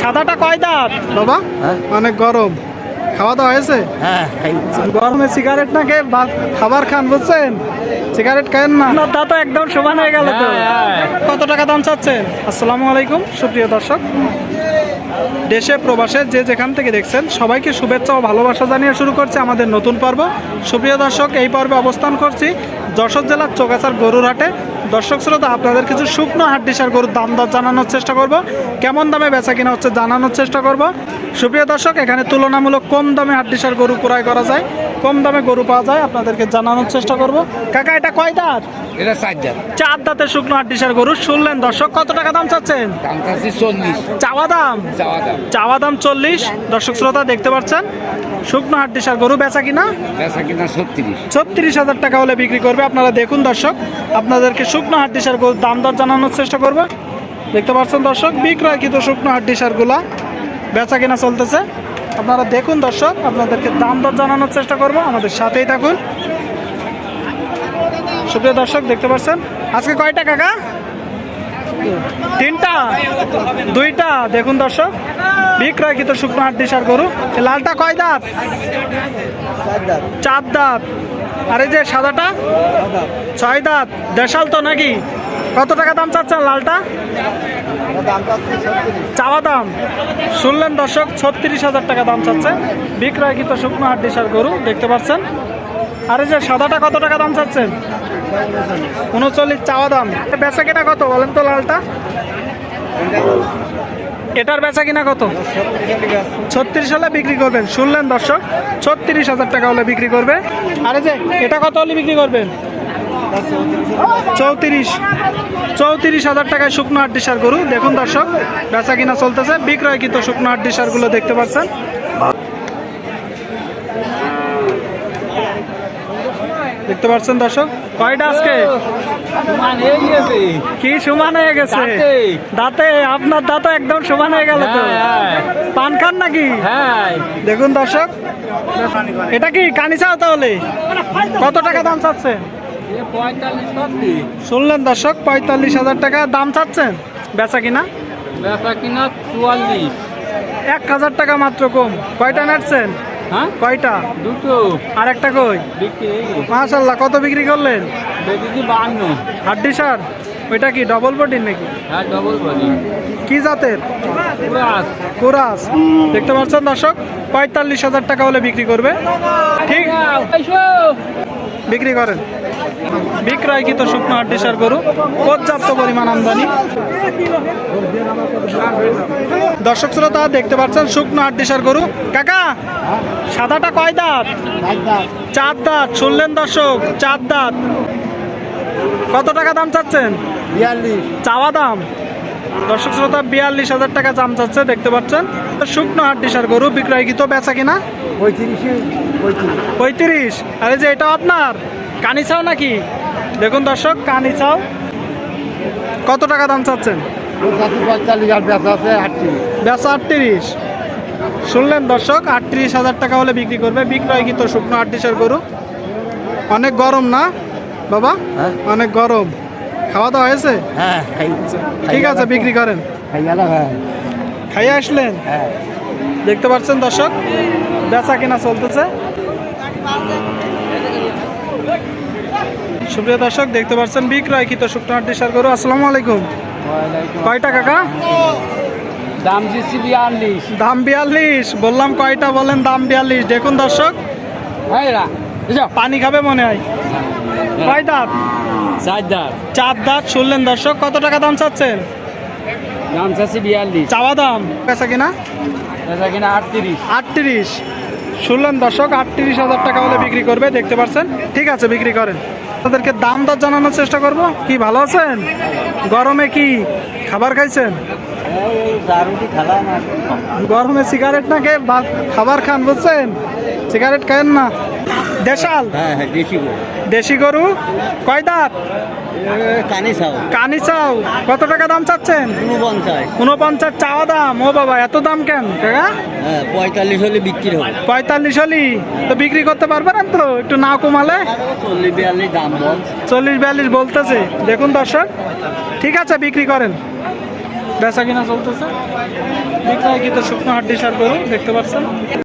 সাদাটা কয় দাঁত? বাবা হ্যাঁ। অনেক গরম। খাওয়া দাওয়া হয়েছে? হ্যাঁ গরমে সিগারেট না খেয়ে খাবার খান বুঝছেন? সিগারেট খায়েন না। আপনার দাঁত একদম সমান হয়ে গেল তো। কত টাকা দাম চাচ্ছেন? আসসালামু আলাইকুম সুপ্রিয় দর্শক। দেশে প্রবাসে যে যেখান থেকে দেখছেন সবাইকে শুভেচ্ছা ও ভালোবাসা জানিয়ে শুরু করছে আমাদের নতুন পর্ব। সুপ্রিয় দর্শক এই পর্বে অবস্থান করছি যশোর জেলার চোগাছার গরুর হাটে দর্শক শ্রোতা আপনাদের কিছু শুকনো হাড্ডিসার গরুর দাম দর জানানোর চেষ্টা করব। কেমন দামে বেচা কিনা হচ্ছে জানানোর চেষ্টা করব। সুপ্রিয় দর্শক এখানে তুলনামূলক কম দামে হাড্ডিসার গরু ক্রয় করা যায়। কম দামে গরু পাওয়া যায় আপনাদেরকে জানানোর চেষ্টা করব। কাকা এটা কয় দাঁত? এটা ষাট হাজার চার দাঁতের শুকনো হাড্ডিসার গরু। শুনলেন দর্শক কত টাকা দাম চাচ্ছেন? দাম চাচ্ছি চল্লিশ। চাওয়া দাম? চাওয়া দাম। চাওয়া দাম চল্লিশ। দর্শক শ্রোতা দেখতে পাচ্ছেন? শুকনো হাড্ডিসার গরু বেচা কিনা? বেচা কিনা ছত্রিশ। ছত্রিশ হাজার টাকা হলে বিক্রি করবে। আপনারা দেখুন দর্শক আপনাদেরকে শুকনো হাড্ডিসার দাম দর জানানোর চেষ্টা করব। দেখতে পাচ্ছেন দর্শক, বিক্রয়কৃত শুকনো হাড্ডিসারগুলা বেচা কিনা চলতেছে। আপনারা দেখুন দর্শক, আপনাদেরকে দাম দর জানানোর চেষ্টা করব। আমাদের সাথেই থাকুন। সুপ্রিয় দর্শক, দেখতে পাচ্ছেন, আজকে কয়টা কাকা? তিনটা, দুইটা, দেখুন দর্শক। বিক্রয়কৃত শুকনো হাড্ডিসার গরু। লালটা কয় দাঁত? চার দাঁত। আর এই যে সাদাটা? ছয় দাঁত। দেশাল তো নাকি? কত টাকা দাম চাচ্ছেন লালটা? চাওয়া দাম। শুনলেন দর্শক, ছত্রিশ হাজার টাকা দাম চাচ্ছে বিক্রয়কৃত শুকনো হাট হাড্ডিসার গরু, দেখতে পাচ্ছেন। আর এই যে সাদাটা কত টাকা দাম চাচ্ছেন? উনচল্লিশ, চাওয়া দাম। বেচা কিনা কত? বলেন তো লালটা। এটার বেচা কিনা কত? ছত্রিশ হলে বিক্রি করবেন। শুনলেন দর্শক ছত্রিশ হাজার টাকা হলে বিক্রি করবে। আরে যে এটা কত হলে বিক্রি করবেন? চৌত্রিশ। চৌত্রিশ হাজার টাকায় শুকনো হাড্ডি সার গরু। দেখুন দর্শক বেচা কিনা চলতেছে। বিক্রয়কৃত শুকনো হাড্ডি সারগুলো দেখতে পাচ্ছেন। দেখতে পাচ্ছেন দর্শক? কয়টা আজকে? কি সমান হয়ে গেছে? দাঁতে। আপনার দাঁত একদম সমান হয়ে গেল তো? পান খান নাকি? দেখুন দর্শক এটা কি কানিচাও তাহলে? কত টাকা দাম চাচ্ছে শুনলেন দর্শক পঁয়তাল্লিশ হাজার টাকা দাম চাচ্ছেন? বেচা কিনা? বেচা কিনা চুয়াল্লিশ। এক হাজার টাকা মাত্র কম। কয়টা নাটছেন? হ্যাঁ? কয়টা? দুটো। আর একটা কই? মাশাল্লাহ কত বিক্রি করলেন? হাড্ডি সার ওইটা কি ডবল বডির নাকি? হ্যাঁ ডবল বডি কি জাতের? কুরাস। দেখতে পাচ্ছেন দর্শক পঁয়তাল্লিশ হাজার টাকা হলে বিক্রি করবে। ঠিক? বিক্রি করেন। বিক্রয়কৃত শুকনো হাড্ডিসার গরু পর্যাপ্ত পরিমাণ আমদানি। দর্শক শ্রোতা দেখতে পাচ্ছেন শুকনো হাড্ডিসার গরু। কাকা সাদাটা কয় দাঁত? চার দাঁত শুনলেন দর্শক চার দাঁত। কত টাকা দাম চাচ্ছেন? বিয়াল্লিশ। চাওয়া দাম। দর্শক শ্রোতা বিয়াল্লিশ হাজার টাকা দাম চাচ্ছে দেখতে পাচ্ছেন। শুকনো হাড্ডিসার গরু বিক্রয়কৃত বেচা কিনা? পঁয়ত্রিশে পঁয়ত্রিশ। পঁয়ত্রিশ। আরে যে এটা আপনার? কানি চাও নাকি? দেখুন দর্শক কানি চাও। কত টাকা দাম চাচ্ছেন? আটত্রিশ। শুনলেন দর্শক আটত্রিশ হাজার টাকা হলে বিক্রি করবে। বিক্রয়কৃত শুকনো আটত্রিশের গরু? অনেক গরম না বাবা? হ্যাঁ। অনেক গরম। খাওয়া দাওয়া হয়েছে? হ্যাঁ ঠিক আছে বিক্রি করেন। খাই গেল হ্যাঁ। খাইয়ে আসলেন? হ্যাঁ। দেখতে পাচ্ছেন দর্শক বেচা কিনা চলতেছে। সুপ্রিয় দর্শক দেখতে পাচ্ছেন বিক্রয়কৃত শুকনো হাড্ডি সার গরু। আসসালামু আলাইকুম। কয়টা কাকা? দাম দিচ্ছি বিয়াল্লিশ। দাম বিয়াল্লিশ। বললাম কয়টা বলেন দাম বিয়াল্লিশ। দেখুন দর্শক। পানি খাবে মনে হয়। কয় দাঁত? চার দাঁত। চার দাঁত শুনলেন দর্শক। কত টাকা দাম চাচ্ছেন? দাম চাচ্ছি বিয়াল্লিশ। চাওয়া দাম। বেচা কিনা? বেচা কিনা আটত্রিশ। আটত্রিশ। শুনলেন দর্শক আটত্রিশ হাজার টাকা হলে বিক্রি করবে দেখতে পাচ্ছেন। ঠিক আছে বিক্রি করেন। তাদেরকে দাম দর জানানোর চেষ্টা করব। কি, ভালো আছেন? গরমে কি খাবার খাইছেন? গরমে সিগারেট না খেয়ে খাবার খান, বুঝছেন? সিগারেট খায়েন না। দেশাল? হ্যাঁ হ্যাঁ দেশি গরু? কয় দাঁত? কানে চাও। কানি চাও। কত টাকা দাম চাচ্ছেন? উনপঞ্চাশ চাওয়া দাম। ও বাবা এত দাম কেন? হ্যাঁ পঁয়তাল্লিশ হলে বিক্রি হবে। পঁয়তাল্লিশ হলি? তো বিক্রি করতে পারবেন তো? একটু না কমালে। চল্লিশ বিয়াল্লিশ দাম চল্লিশ বিয়াল্লিশ বলতেছে। দেখুন দর্শক। ঠিক আছে বিক্রি করেন। বেচা কিনা চলতেছে। বিক্রয়কৃত শুকনো হাড্ডি সার গরু দেখতে পাচ্ছেন।